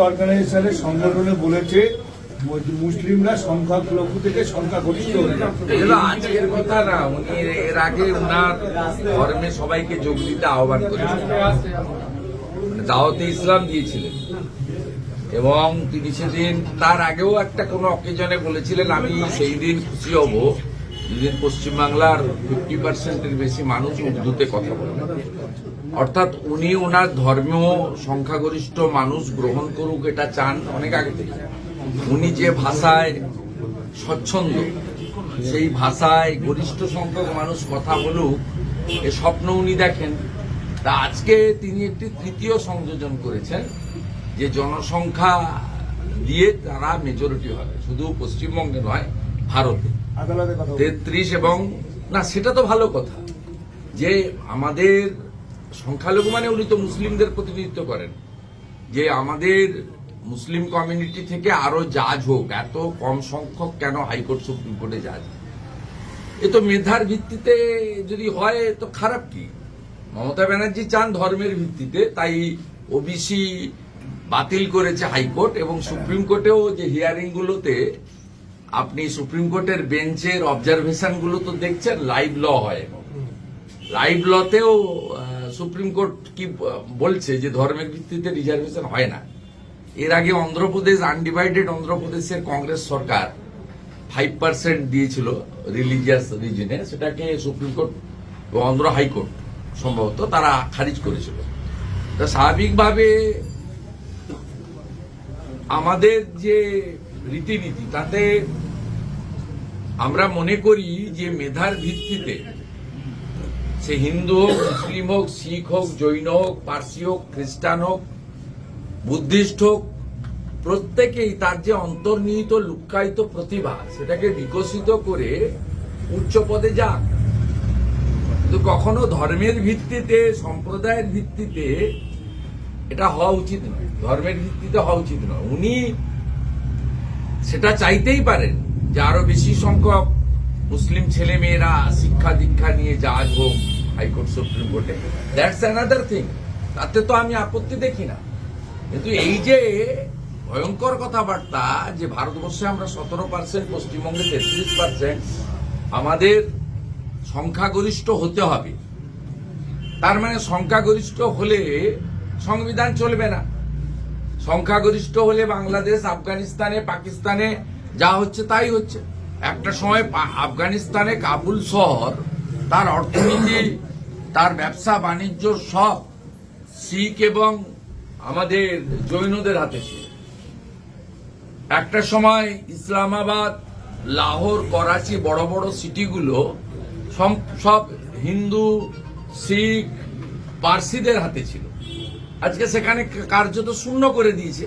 অর্গানাইজেশনের সংগঠনে বলেছে, মুসলিমরা সংখ্যালঘু থেকে সংখ্যাগরিষ্ঠ আজকের কথা না, উনি এর আগে উনার ধর্মে সবাইকে যোগ দিতে আহ্বান করেছিলেন মানে দাওয়াতে ইসলাম দিয়েছিলেন। এবং তিনি সেদিন, তার আগেও একটা কোনো অকেজনে বলেছিলেন, আমি সেই দিন খুশি হব। যেদিন পশ্চিমবাংলার ফিফটি পার্সেন্টের বেশি মানুষ উর্দুতে কথা বলবেন অর্থাৎ উনি ওনার ধর্মীয় সংখ্যাগরিষ্ঠ মানুষ গ্রহণ করুক এটা চান অনেক আগে থেকে। উনি যে ভাষায় স্বচ্ছন্দ, সেই ভাষায় গরিষ্ঠ সংখ্যক মানুষ কথা বলুক, এ স্বপ্ন উনি দেখেন। তা আজকে তিনি একটি তৃতীয় সংযোজন করেছেন, যে জনসংখ্যা দিয়ে তারা মেজরিটি হবে। শুধু পশ্চিমবঙ্গে নয়, ভারতে। তেত্রিশ এবং না, সেটা তো ভালো কথা। যে আমাদের সংখ্যালঘু মানে উনি তো মুসলিমদের প্রতিনিধিত্ব করেন। যে আমাদের মুসলিম কমিউনিটি থেকে আরও জাজ হোক, এত কম সংখ্যক কেন হাইকোর্ট, সুপ্রিম কোর্টে জাজ? এ তো মেধার ভিত্তিতে যদি হয়, তো খারাপ কি? মমতা ব্যানার্জি চান ধর্মের ভিত্তিতে, তাই ওবিসি বাতিল করেছে হাইকোর্ট এবং সুপ্রিম কোর্টেও যে হিয়ারিং গুলোতে আপনি সুপ্রিম কোর্টের বেঞ্চের অবজারভেশনগুলো তো দেখছেন লাইভ ল হয় লাইভ লতেও সুপ্রিম কোর্ট কি বলছে যে ধর্মের ভিত্তিতে রিজার্ভেশন হয় না। এর আগে অন্ধ্রপ্রদেশ আনডিভাইডেড অন্ধ্রপ্রদেশের কংগ্রেস সরকার ফাইভ পার্সেন্ট দিয়েছিল রিলিজিয়াস রিজনে সেটাকে সুপ্রিম কোর্ট অন্ধ্র হাইকোর্ট সম্ভবত তারা খারিজ করেছিল। তা স্বাভাবিকভাবে আমাদের যে রীতিনীতি, তাতে আমরা মনে করি যে মেধার ভিত্তিতে সে হিন্দু হোক, মুসলিম হোক, শিখ হোক, জৈন হোক, পার্সি হোক, খ্রিস্টান হোক, বুদ্ধিস্ট হোক, প্রত্যেকেই তার যে অন্তর্নিহিত লুক্কায়িত প্রতিভা, সেটাকে বিকশিত করে উচ্চ পদে যাক। কিন্তু কখনো ধর্মের ভিত্তিতে, সম্প্রদায়ের ভিত্তিতে এটা হওয়া উচিত নয়। ধর্মের ভিত্তিতে হওয়া উচিত নয়। উনি সেটা চাইতেই পারেন। যে আরও বেশি সংখ্যক মুসলিম ছেলে মেয়েরা শিক্ষা দীক্ষা নিয়ে জাজ হোক, হাইকোর্ট, সুপ্রিম কোর্টে। দ্যাটস অ্যানাদার থিং তাতে তো আমি আপত্তি দেখি না। কিন্তু এই যে ভয়ঙ্কর কথাবার্তা যে ভারতবর্ষে আমরা সতেরো পার্সেন্ট পশ্চিমবঙ্গে তেত্রিশ পার্সেন্ট আমাদের সংখ্যাগরিষ্ঠ হতে হবে। তার মানে সংখ্যাগরিষ্ঠ হলে সংবিধান চলবে না। সংখ্যাগরিষ্ঠ হলে বাংলাদেশ, আফগানিস্তানে, পাকিস্তানে যা হচ্ছে তাই হচ্ছে। একটা সময় আফগানিস্তানে কাবুল শহর, তার অর্থনীতি, তার ব্যবসা, বাণিজ্য সব শিখ এবং আমাদের জৈনদের হাতে ছিল। একটা সময় ইসলামাবাদ, লাহোর, করাচি বড় বড় সিটিগুলো সব হিন্দু, শিখ, পার্সিদের হাতে ছিল। আজকে সেখানে কার্যত শূন্য করে দিয়েছে।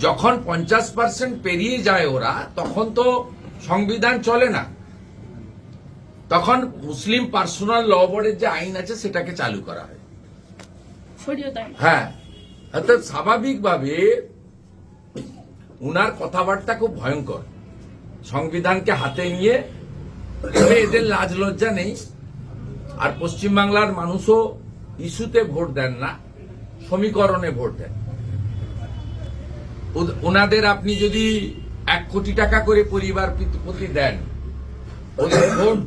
যখন পঞ্চাশ পার্সেন্ট পেরিয়ে যায় ওরা তখন তো সংবিধান চলে না। তখন মুসলিম পার্সোনাল ল বোর্ডের যে আইন আছে সেটাকে চালু করা হয়। হ্যাঁ। অর্থাৎ স্বাভাবিকভাবে উনার কথাবার্তা খুব ভয়ঙ্কর। সংবিধানকে হাতে নিয়ে এদের লাজ লজ্জা নেই। আর পশ্চিমবাংলার মানুষও ইস্যুতে ভোট দেন না সমীকরণে ভোট দেন। ওনাদের আপনি যদি এক কোটি টাকা করে পরিবার প্রতি দেন, ওদের ভোট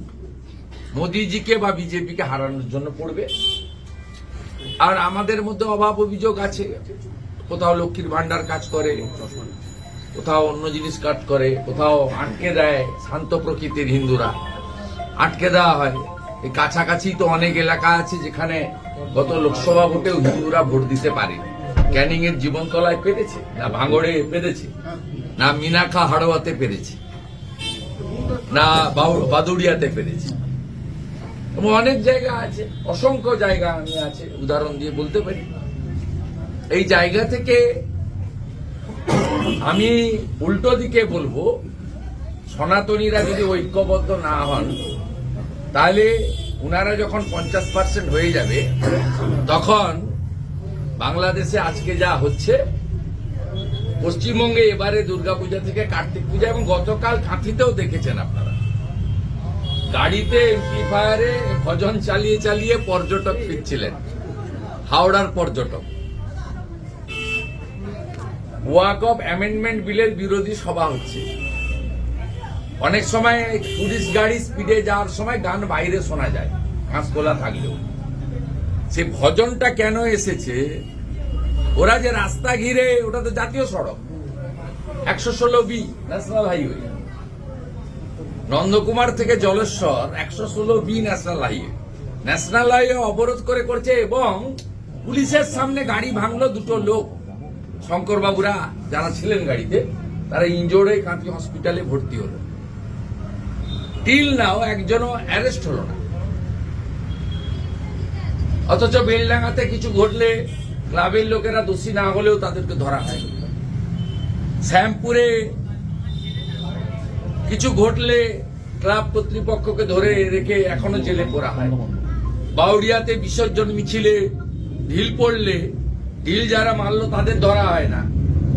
মোদিজিকে বা বিজেপিকে হারানোর জন্য পড়বে। আর আমাদের মধ্যে অভাব অভিযোগ আছে, কোথাও লক্ষ্মীর ভান্ডার কাজ করে, কোথাও অন্য জিনিস কাজ করে, কোথাও আটকে দেয় শান্ত প্রকৃতির হিন্দুরা। আটকে দেওয়া হয়। এই কাছাকাছি তো অনেক এলাকা আছে যেখানে গত লোকসভা ভোটেও হিন্দুরা ভোট দিতে পারে ক্যানিং এর জীবনতলায় পেরেছে, না ভাঙড়ে পেরেছে, না মিনাখা হাড়োয়াতে পেরেছে, না বাদুড়িয়াতে পেরেছে। অনেক জায়গা আছে, অসংখ্য জায়গা আমি আছে, উদাহরণ দিয়ে বলতে পারি। এই জায়গা থেকে আমি উল্টো দিকে বলব, সনাতনীরা যদি ঐক্যবদ্ধ না হন, তাহলে ওনারা যখন পঞ্চাশ পার্সেন্ট হয়ে যাবে, তখন বাংলাদেশে আজকে যা হচ্ছে, পশ্চিমবঙ্গে এবারে দুর্গাপূজা থেকে কার্তিক পূজা এবং গতকাল কাঁথিতেও দেখেছেন আপনারা। গাড়িতে এমপ্লিফায়ারে ভজন চালিয়ে চালিয়ে পর্যটক ফিরছিলেন। হাওড়ার পর্যটক। ওয়াক অফ অ্যামেন্ডমেন্ট বিলের বিরোধী সভা হচ্ছে। অনেক সময় টুরিস্ট গাড়ি স্পিডে যাওয়ার সময় গান বাইরে শোনা যায় কাঁচকোলা থাকলেও। সে ভজনটা কেন এসেছে? ওরা যে রাস্তা ঘিরে, ওটা তো জাতীয় সড়ক। একশো ষোলো বি ন্যাশনাল হাইওয়ে নন্দকুমার থেকে জলেশ্বর, একশো ষোলো B national highway national highway অবরোধ করে করছে এবং পুলিশের সামনে গাড়ি ভাঙলো দুটো লোক। শঙ্করবাবুরা যারা ছিলেন গাড়িতে, তারা ইনজোর্ড হয়ে কাঁথি হসপিটালে ভর্তি হলো। টিল নাও একজনও অ্যারেস্ট হলো না। অথচ বেলডাঙ্গাতে কিছু ঘটলে ক্লাবের লোকেরা দোষী না হলেও তাদেরকে ধরা হয়। শ্যামপুরে কিছু ঘটলে ক্লাব কর্তৃপক্ষকে ধরে রেখে এখনও জেলে পড়া হয়। বাউরিয়াতে বিসর্জন মিছিলে ঢিল পড়লে ঢিল যারা মারলো তাদের ধরা হয় না।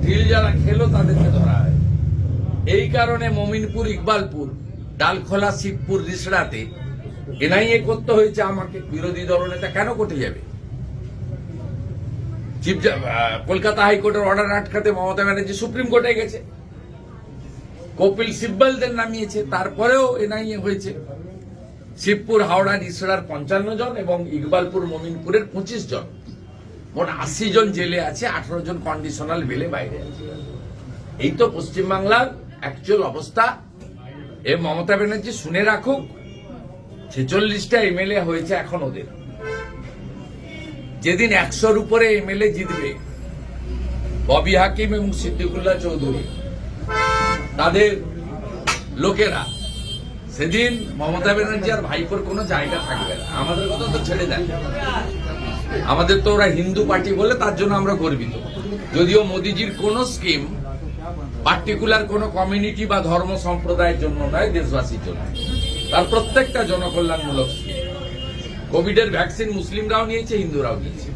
ঢিল যারা খেলো তাদেরকে ধরা হয়। এই কারণে মমিনপুর, ইকবালপুর, ডালখোলা, শিবপুর, রিসড়াতে এনআইএ করতে হয়েছে আমাকে, বিরোধী দলনেতা কেন করতে যাবে? কলকাতা হাইকোর্টের অর্ডার আটকাতে মমতা ব্যানার্জি সুপ্রিম কোর্টে গেছে। কপিল সিব্বলদের নামিয়েছে, তারপরেও এনআইএ হয়েছে। শিবপুর, হাওড়া, নিসড়ার পঞ্চান্ন জন এবং ইকবালপুর, মমিনপুরের পঁচিশ জন। মোট আশি জন জেলে আছে, আঠারো জন কন্ডিশনাল বেলে বাইরে আছে। এই তো পশ্চিমবাংলার অ্যাকচুয়াল অবস্থা। এ মমতা ব্যানার্জি শুনে রাখুক ছেচল্লিশটা এমএলএ হয়েছে এখন ওদের। যেদিন একশোর উপরে এমএলএ জিতবে, ববি হাকিম এবং সিদ্দিকুল্লাহ চৌধুরী, তাদের লোকেরা সেদিন মমতা ব্যানার্জি আর ভাইপোর কোনো জায়গা থাকবে না। আমাদের কথা তো ছেড়ে দেন আমাদের তো ওরা হিন্দু পার্টি বলে তার জন্য আমরা গর্বিত। যদিও মোদিজির কোন স্কিম পার্টিকুলার কোন কমিউনিটি বা ধর্ম সম্প্রদায়ের জন্য নয়, দেশবাসীর জন্য। তার প্রত্যেকটা জনকল্যাণমূলক স্কিম কোভিডের ভ্যাকসিন মুসলিমরাও নিয়েছে, হিন্দুরাও নিয়েছে।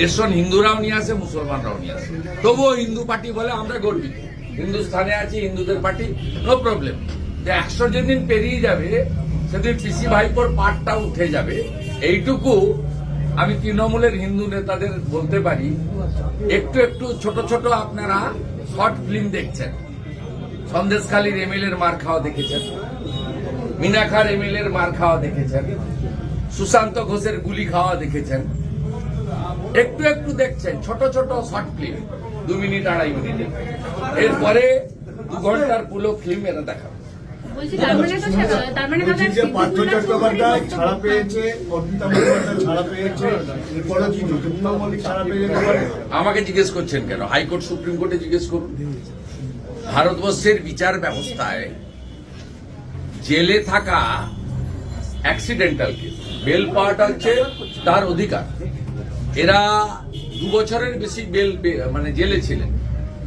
রেশন হিন্দুরাও নিয়ে আসে, মুসলমানরাও নিয়ে আসে। তবুও হিন্দু পার্টি বলে আমরা গর্বিত। হিন্দুস্থানে আছি, হিন্দুদের পার্টি নো প্রবলেম যে একশো যেদিন পেরিয়ে যাবে, সেদিন পিসি ভাইপোর পাটটা উঠে যাবে। এইটুকু আমি তৃণমূলের হিন্দু নেতাদের বলতে পারি, একটু একটু ছোট ছোট আপনারা শর্ট ফিল্ম দেখছেন। সন্দেশখালীর এমএলএর মার খাওয়া দেখেছেন। মিনাখার এমএলএর মার খাওয়া দেখেছেন সুশান্ত ঘোষের গুলি খাওয়া দেখেছেন। একটু একটু দেখছেন ছোট ছোট শর্ট ফিল্ম দু মিনিট আড়াই মিনিটে। এরপরে দু ঘণ্টার পুরো ফিল্ম এরা দেখাবে। মানে মানে আমাকে জিজ্ঞেস করছেন কেন? হাইকোর্ট সুপ্রিম কোর্টে জিজ্ঞেস করুন। ভারতবর্ষের বিচার ব্যবস্থায় জেলে থাকা অ্যাক্সিডেন্টাল কেস বেল পাওয়াটা হচ্ছে তার অধিকার। এরা দু বছরের বেশি বেল মানে জেলে ছিলেন।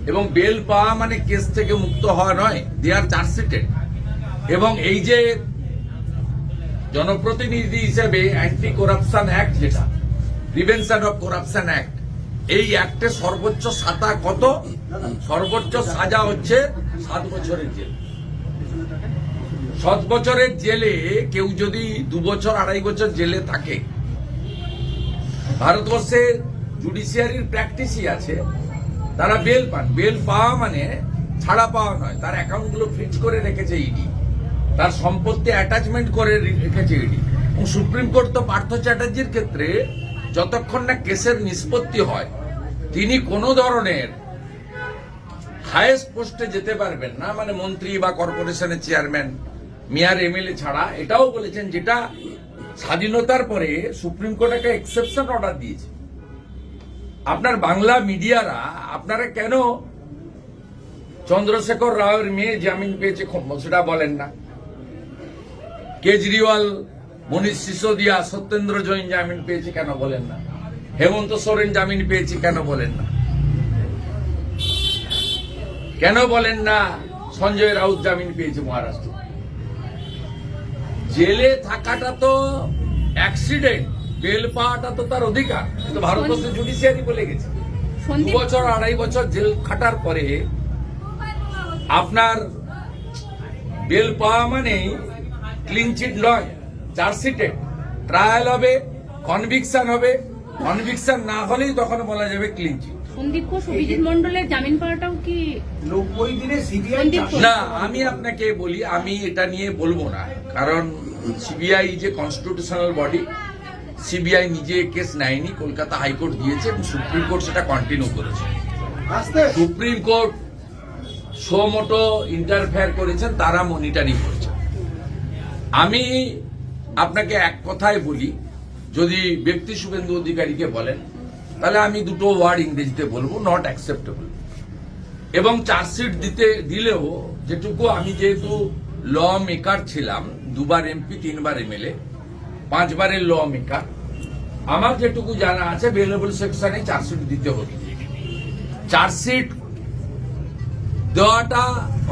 এবং বেল পাওয়া মানে কেস থেকে মুক্ত হওয়া নয় দে আর চার্জশিটেড এবং এই যে জনপ্রতিনিধি হিসেবে অ্যান্টি করাপশন অ্যাক্ট যেটা প্রিভেনশন অফ করাপশন অ্যাক্ট এই অ্যাক্টে সর্বোচ্চ সাতা কত? সর্বোচ্চ সাজা হচ্ছে সাত বছরের জেল। সাত বছরের জেলে কেউ যদি দু বছর, আড়াই বছর জেলে থাকে। ভারতবর্ষের জুডিশিয়ারির প্র্যাকটিসই আছে, তারা বেল পান। বেল পাওয়া মানে ছাড়া পাওয়া নয়। তার অ্যাকাউন্টগুলো ফ্রিজ করে রেখেছে ইডি তার সম্পত্তি অ্যাটাচমেন্ট করে রেখেছে ইডি এবং সুপ্রিম কোর্ট তো পার্থ চ্যাটার্জির ক্ষেত্রে যতক্ষণ না কেসের নিষ্পত্তি হয়, তিনি কোনো ধরনের হায়েস্ট পোস্টে যেতে পারবেন না। মানে মন্ত্রী বা কর্পোরেশনের চেয়ারম্যান মেয়র এমএলএ ছাড়া এটাও বলেছেন যেটা স্বাধীনতার পরে সুপ্রিম কোর্ট একটা এক্সেপশন অর্ডার দিয়েছে। আপনার বাংলা মিডিয়ারা, আপনারা কেন চন্দ্রশেখর রাওয়ের মেয়ে জামিন পেয়েছে সেটা বলেন না। কেজরিওয়াল, মনীষ সিসোদিয়া, সত্যেন্দ্র জৈন জামিন পেয়েছে কেন বলেন না? হেমন্ত সোরেন জামিন পেয়েছে কেন বলেন না? কেন বলেন না সঞ্জয় রাউত জামিন পেয়েছে মহারাষ্ট্র? জেলে থাকাটা তো অ্যাক্সিডেন্ট বেল পাওয়াটা তো তার অধিকার। কিন্তু ভারতবর্ষের জুডিশিয়ারি বলে গেছে। দু বছর আড়াই বছর জেল খাটার পরে আপনার বেল পাওয়া মানে ক্লিন চিট নয় চার্জশিটেড ট্রায়াল হবে কনভিকশন হবে। কনভিকশন না হলেই তখন বলা যাবে ক্লিন চিট সন্দীপ ঘোষ অভিজিৎ মন্ডলের জামিন পাওয়াটাও কি নব্বই দিনে সিবিআই না আমি আপনাকে বলি আমি এটা নিয়ে বলব না। কারণ সিবিআই যে কনস্টিটিউশনাল বডি সিবিআই নিজে কেস নেয়নি কলকাতা হাইকোর্ট দিয়েছে এবং সুপ্রিম কোর্ট সেটা কন্টিনিউ করেছে। Supreme court suo motu interfere করেছেন তারা মনিটরিং করছেন আমি আপনাকে এক কথায় বলি যদি ব্যক্তি শুভেন্দু অধিকারীকে বলেন তাহলে আমি দুটো ওয়ার্ড ইংরেজিতে বলব নট অ্যাকসেপ্টেবল এবং চার্জশিট দিতে, দিলেও যেটুকু আমি যেহেতু ল মেকার ছিলাম, দুবার এমপি তিনবার এমএলএ পাঁচবারের ল মেকার আমার যেটুকু জানা আছে বেলেবল সেকশনে চার্জশিট দিতে হবে। চার্জশিট দেওয়াটা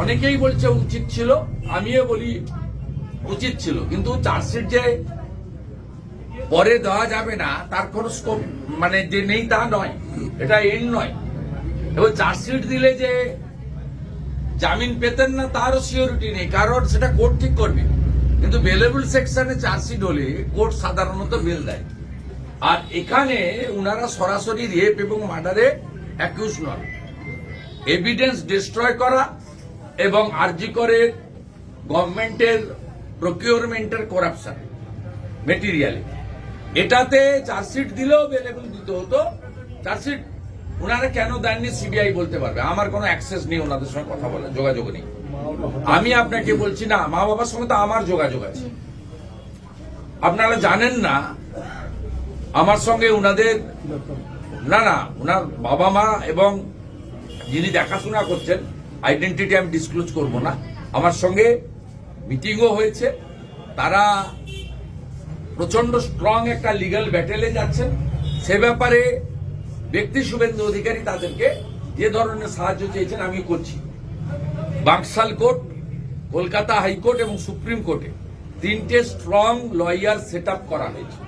অনেকেই বলছে উচিত ছিল, আমিও বলি উচিত ছিল, কিন্তু চার্জশিট যে পরে দেওয়া যাবে না, তার কোন স্কোপ মানে যে নেই তা নয়, এটা এন্ড নয়। এবং চার্জশিট দিলে যে জামিন পেতেন না, তারও সিওরিটি নেই, কারণ সেটা কোর্ট ঠিক করবে। কিন্তু বেলেবল সেকশনে চার্জশিট হলে কোর্ট সাধারণত বেল দেয়। আর এখানে উনারা সরাসরি রেপ এবং মার্ডারে অ্যাকিউজ নন। এভিডেন্স ডিস্ট্রয় করা এবং আরজি করে গভর্নমেন্টের প্রকিউরমেন্টের করাপশন মেটেরিয়ালে এটাতে চার্জশিট দিলেও বেলেবল দিতে হতো। চার্জশিট ওনারা কেন দেননি সিবিআই বলতে পারবে? আমার কোনো অ্যাক্সেস নেই ওনাদের সঙ্গে কথা বলার যোগাযোগ নেই। আমি আপনাকে বলছি না মা বাবার সঙ্গে তো আমার যোগাযোগ আছে। আপনারা জানেন না, আমার সঙ্গে উনাদের, না না ওনার বাবা মা এবং যিনি দেখাশোনা করছেন আইডেন্টিটি আমি ডিসক্লোজ করব না। আমার সঙ্গে মিটিংও হয়েছে। তারা প্রচণ্ড স্ট্রং একটা লিগাল ব্যাটেলে যাচ্ছেন। সে ব্যাপারে ব্যক্তি শুভেন্দু অধিকারী তাদেরকে যে ধরনের সাহায্য চেয়েছেন আমি করছি। Bankshall court, Kolkata high court এবং সুপ্রিম কোর্টে তিনটে স্ট্রং লয়ার সেট করা হয়েছে।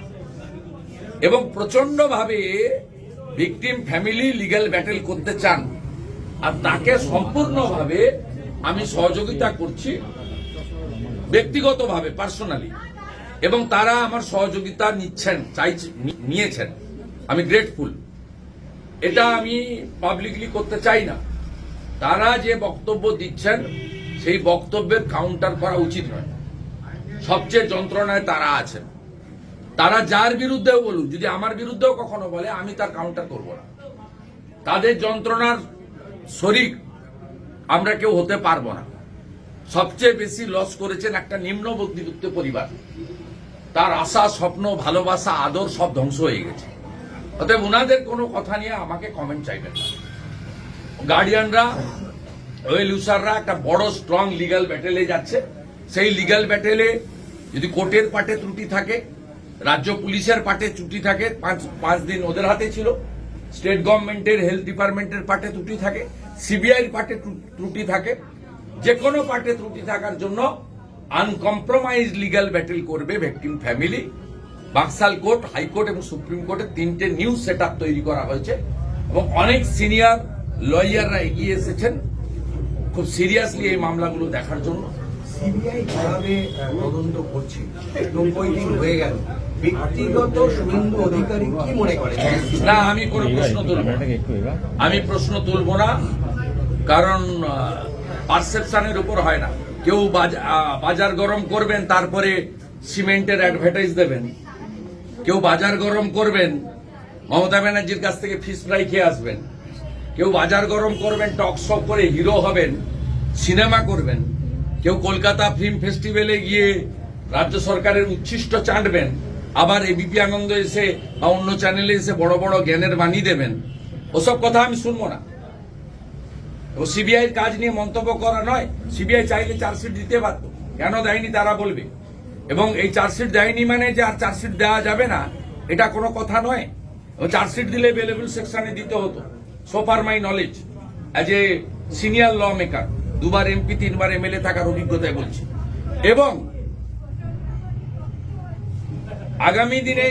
এবং প্রচন্ডভাবে ভিকটিম ফ্যামিলি লিগাল ব্যাটেল করতে চান। আর তাকে সম্পূর্ণভাবে আমি সহযোগিতা করছি ব্যক্তিগতভাবে পার্সোনালি এবং তারা আমার সহযোগিতা নিচ্ছেন, চাই নিয়েছেন। আমি গ্রেটফুল এটা আমি পাবলিকলি করতে চাই না। তারা যে বক্তব্য দিচ্ছেন, সেই বক্তব্যের কাউন্টার করা উচিত নয়। সবচেয়ে যন্ত্রণায় তারা আছেন। তারা যার বিরুদ্ধেও বলুক, যদি আমার বিরুদ্ধেও কখনো বলে, আমি তার কাউন্টার করব না। তাদের যন্ত্রণার শরিক আমরা কেউ হতে পারব না। সবচেয়ে বেশি লস করেছেন একটা নিম্ন মধ্যবিত্ত পরিবার। তার আশা, স্বপ্ন, ভালোবাসা, আদর সব ধ্বংস হয়ে গেছে। অতএব ওনাদের কোনো কথা নিয়ে আমাকে কমেন্ট চাইবেন না। গার্ডিয়ানরা ওয়েল ইউসাররা একটা বড় স্ট্রং লিগাল ব্যাটেলে যাচ্ছে। সেই লিগ্যাল ব্যাটেলে যদি কোর্টের পাটে ত্রুটি থাকে, রাজ্য পুলিশের পাটে ত্রুটি থাকে, পাঁচ পাঁচ দিন ওদের হাতে ছিল। স্টেট গভর্নমেন্টের হেলথ ডিপার্টমেন্টের পাটে ত্রুটি থাকে সিবিআইর পাটে ত্রু- ত্রুটি থাকে। যে কোনো পাটে ত্রুটি থাকার জন্য আনকম্প্রোমাইজ লিগ্যাল ব্যাটেল করবে victim family Bankshall court high court এবং সুপ্রিম কোর্টে তিনটে নিউ সেট তৈরি করা হয়েছে এবং অনেক সিনিয়র লয়াররা এগিয়ে এসেছেন খুব সিরিয়াসলি এই মামলাগুলো দেখার জন্য। সিবিআই তদন্ত করছে? নব্বই দিন হয়ে গেল। ব্যক্তিগত শুভেন্দু অধিকারী কি মনে করেন? না আমি কোনো প্রশ্ন তুলব আমি প্রশ্ন তুলব না কারণ পারসেপশনের উপর হয় না। কেউ বাজ- বাজার গরম করবেন, তারপরে সিমেন্টের অ্যাডভার্টাইজ দেবেন। কেউ বাজার গরম করবেন, মমতা ব্যানার্জির কাছ থেকে ফিস ফ্রাই খেয়ে আসবেন। কেউ বাজার গরম করবেন টক শো করে হিরো হবেন সিনেমা করবেন। কেউ কলকাতা ফিল্ম ফেস্টিভ্যালে গিয়ে রাজ্য সরকারের উচ্ছিষ্ট চাটবেন, আবার এবিপি আনন্দ এসে বা অন্য চ্যানেলে এসে বড় বড় জ্ঞানের বাণী দেবেন। ওসব কথা আমি শুনব না। ও সিবিআই কাজ নিয়ে মন্তব্য করা নয়, সিবিআই চাইলে চার্জশিট দিতে পারত। কেন দেয়নি তারা বলবে? এবং এই চার্জশিট দেয়নি মানে যে আর চার্জশিট দেওয়া যাবে না, এটা কোনো কথা নয়। ও চার্জশিট দিলে বেলেবল সেকশনে দিতে হতো। So far my knowledge as a senior law maker দুবার এমপি তিনবার এমএলএ থাকার অভিজ্ঞতায় বলছি। এবং আগামী দিনে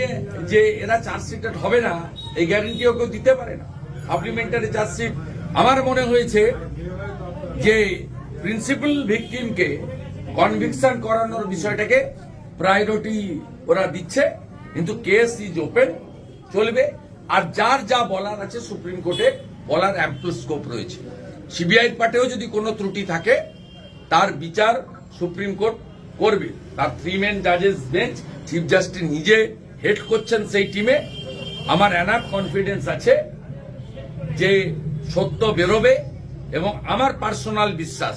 যে এরা চার্জশিটেড হবে না, এই গ্যারেন্টিও কেউ দিতে পারে না। সাপ্লিমেন্টারি চার্জশিট আমার মনে হয়েছে যে প্রিন্সিপাল ভিকটিমকে কনভিকশন করানোর বিষয়টাকে প্রায়োরিটি ওরা দিচ্ছে, কিন্তু কেস ইজ ওপেন চলবে। আর যার যা বলার আছে সুপ্রিম কোর্টে, বলার অ্যাম্পল স্কোপ রয়েছে। সিবিআইয়ের পার্টেও যদি কোনো ত্রুটি থাকে, তার বিচার সুপ্রিম কোর্ট করবে। তার থ্রি মেন জাজেস বেঞ্চ চিফ জাস্টিস নিজে হেড করছেন সেই টিমে আমার এনাফ কনফিডেন্স আছে যে সত্য বেরোবে এবং আমার পার্সোনাল বিশ্বাস,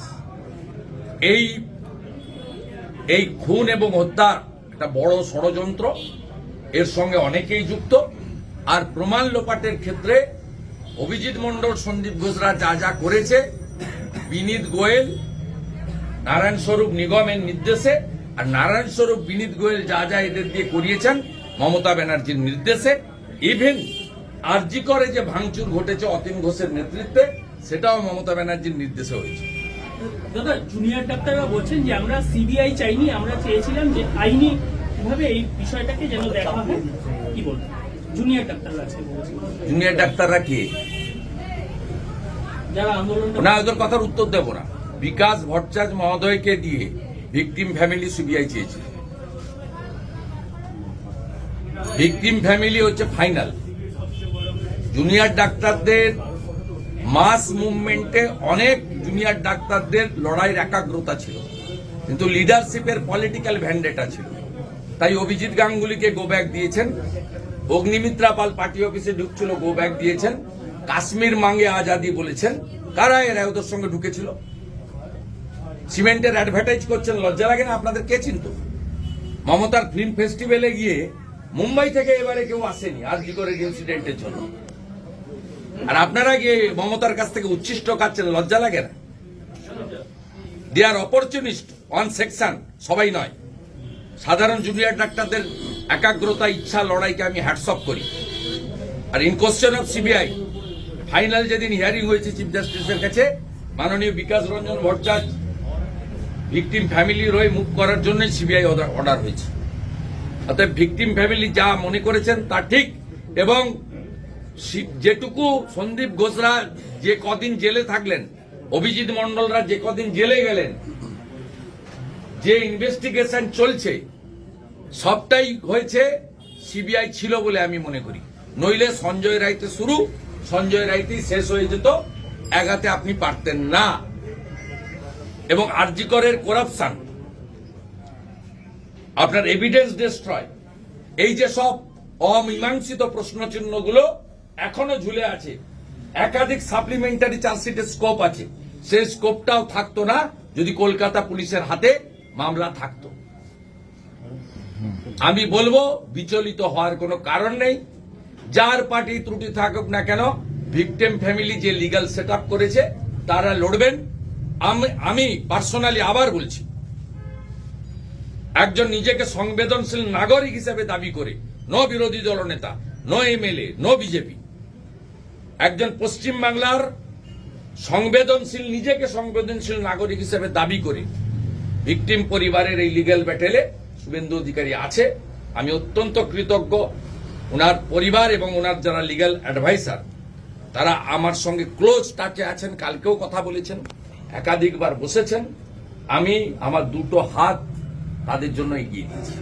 এই এই খুন এবং হত্যার একটা বড় ষড়যন্ত্র, এর সঙ্গে অনেকেই যুক্ত। আর প্রমাণ লোপাটের ক্ষেত্রে অভিজিৎ মণ্ডল, সন্দীপ ঘোষরা যা যা করেছে, বিনীত গোয়েল, নারায়ণ স্বরূপ নিগমের নির্দেশে, আর নারায়ণ স্বরূপ, বিনীত গোয়েল যা যা এদের দিয়ে করিয়েছেন, মমতা ব্যানার্জির নির্দেশে ইভেন আরজি করে যে ভাঙচুর ঘটেছে অতীন ঘোষের নেতৃত্বে সেটাও মমতা ব্যানার্জির নির্দেশে হয়েছে। দাদা জুনিয়র ডাক্তাররা বলছেন যে আমরা সিবিআই চাইনি আমরা চেয়েছিলাম যে আইনি ভাবে এই বিষয়টাকে যেন দেখা হয়। কি বলব জুনিয়র ডাক্তাররা আজকে জুনিয়র ডাক্তাররা কে? যারা আন্দোলন না ওদের কথার উত্তর দেব না। বিকাশ ভট্টাচার্য মহোদয়কে দিয়ে ভিকটিম ফ্যামিলি সিবিআই চেয়েছে। ভিকটিম ফ্যামিলি হচ্ছে ফাইনাল জুনিয়র ডাক্তারদের মাস মুভমেন্টে অনেক জুনিয়র ডাক্তারদের লড়াইয়ের একাগ্রতা ছিল। কিন্তু লিডারশিপের পলিটিক্যাল ভ্যান্ডেটা ছিল। তাই অভিজিৎ গাঙ্গুলিকে গো ব্যাক দিয়েছেন। অগ্নিমিত্রা পাল পার্টি অফিসে ঢুকছিল গো ব্যাক দিয়েছেন। কাশ্মীর মাঙ্গে আজাদি বলেছেন, কারা এরা ওদের সঙ্গে ঢুকেছিল? সিমেন্টের অ্যাডভার্টাইজ করছেন, লজ্জা লাগে না আপনাদের? কে চিনত? মমতার ফিল্ম ফেস্টিভ্যালে গিয়ে মুম্বাই থেকে এবারে কেউ আসেনি। আর কি করে ইনসিডেন্টের জন্য। আর আপনারা গিয়ে মমতার কাছ থেকে উচ্ছিষ্ট খাচ্ছেন লজ্জা লাগে না? They are opportunist one section সবাই নয়। সাধারণ জুনিয়র ডাক্তারদের একাগ্রতা, ইচ্ছা, লড়াইকে আমি হ্যাটসঅপ করি। আর in question of CBI final যেদিন হিয়ারিং হয়েছে চিফ জাস্টিসের কাছে, মাননীয় বিকাশ রঞ্জন ভট্টাচার্য ভিকটিম ফ্যামিলির হয়ে মুখ করার জন্য সিবিআই অর্ডার হয়েছে। অতএব ভিকটিম ফ্যামিলি যা মনে করেছেন তা ঠিক এবং যেটুকু সন্দীপ ঘোষরা যে কদিন জেলে থাকলেন, অভিজিৎ মন্ডলরা যে কদিন জেলে গেলেন, যে ইনভেস্টিগেশন চলছে, সবটাই হয়েছে সিবিআই ছিল বলে আমি মনে করি। নইলে সঞ্জয় রাইতে শুরু, সঞ্জয় রাইতেই শেষ হয়ে যেত, এগাতে আপনি পারতেন না। এবং আরজিকরের করাপশন আপনার এভিডেন্স ডিস্ট্রয় এই যে সব অমীমাংসিত প্রশ্নচিহ্নগুলো এখনও ঝুলে আছে। একাধিক সাপ্লিমেন্টারি চার্জশিটের স্কোপ আছে। সেই স্কোপটাও থাকতো না, যদি কলকাতা পুলিশের হাতে মামলা থাকতো। আমি বলব, বিচলিত হওয়ার কোনো কারণ নেই। যার পার্টি ত্রুটি থাকুক না কেন ভিকটেম ফ্যামিলি যে লিগাল সেট করেছে, তারা লড়বেন। আমি- পার্সোনালি আবার বলছি, একজন নিজেকে সংবেদনশীল নাগরিক হিসেবে দাবি করে, ন বিরোধী দল নেতা ন এমএলএ, ন বিজেপি একজন পশ্চিম বাংলার সংবেদনশীল, নিজেকে সংবেদনশীল নাগরিক হিসেবে দাবি করি। ভিকটিম পরিবারের এই লিগ্যাল ব্যাটেলে শুভেন্দু অধিকারী আছে। আমি অত্যন্ত কৃতজ্ঞ। ওনার পরিবার এবং ওনার যারা লিগ্যাল অ্যাডভাইসার তারা আমার সঙ্গে ক্লোজ টাচে আছেন। কালকেও কথা বলেছেন, একাধিকবার বসেছেন। আমি আমার দুটো হাত তাদের জন্য এগিয়ে দিয়েছি